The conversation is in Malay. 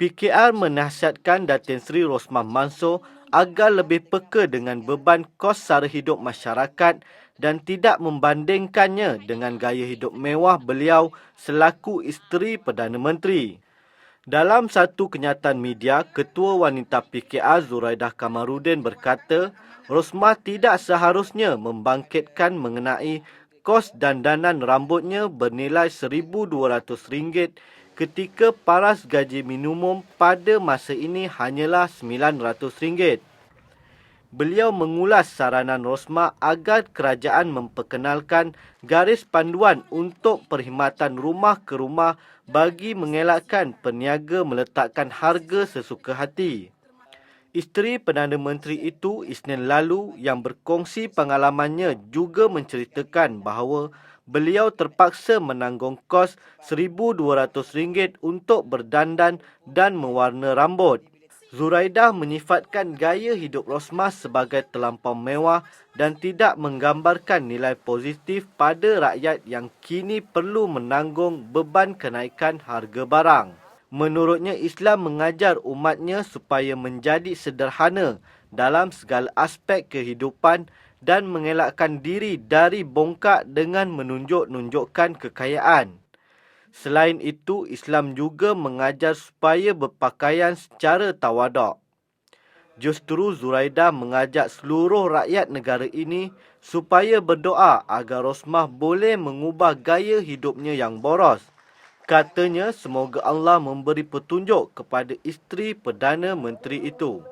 PKR menasihatkan Datin Seri Rosmah Mansor agar lebih peka dengan beban kos sara hidup masyarakat dan tidak membandingkannya dengan gaya hidup mewah beliau selaku isteri Perdana Menteri. Dalam satu kenyataan media, Ketua Wanita PKR Zuraidah Kamarudin berkata, Rosmah tidak seharusnya membangkitkan mengenai kos dandanan rambutnya bernilai RM1,200 ketika paras gaji minimum pada masa ini hanyalah RM900. Beliau mengulas saranan Rosma agar kerajaan memperkenalkan garis panduan untuk perkhidmatan rumah ke rumah bagi mengelakkan peniaga meletakkan harga sesuka hati. Isteri Perdana Menteri itu Isnin lalu yang berkongsi pengalamannya juga menceritakan bahawa beliau terpaksa menanggung kos RM1,200 untuk berdandan dan mewarna rambut. Zuraidah menyifatkan gaya hidup Rosmah sebagai terlampau mewah dan tidak menggambarkan nilai positif pada rakyat yang kini perlu menanggung beban kenaikan harga barang. Menurutnya Islam mengajar umatnya supaya menjadi sederhana dalam segala aspek kehidupan dan mengelakkan diri dari bongkak dengan menunjuk-nunjukkan kekayaan. Selain itu, Islam juga mengajar supaya berpakaian secara tawaduk. Justru Zuraida mengajak seluruh rakyat negara ini supaya berdoa agar Rosmah boleh mengubah gaya hidupnya yang boros. Katanya semoga Allah memberi petunjuk kepada isteri Perdana Menteri itu.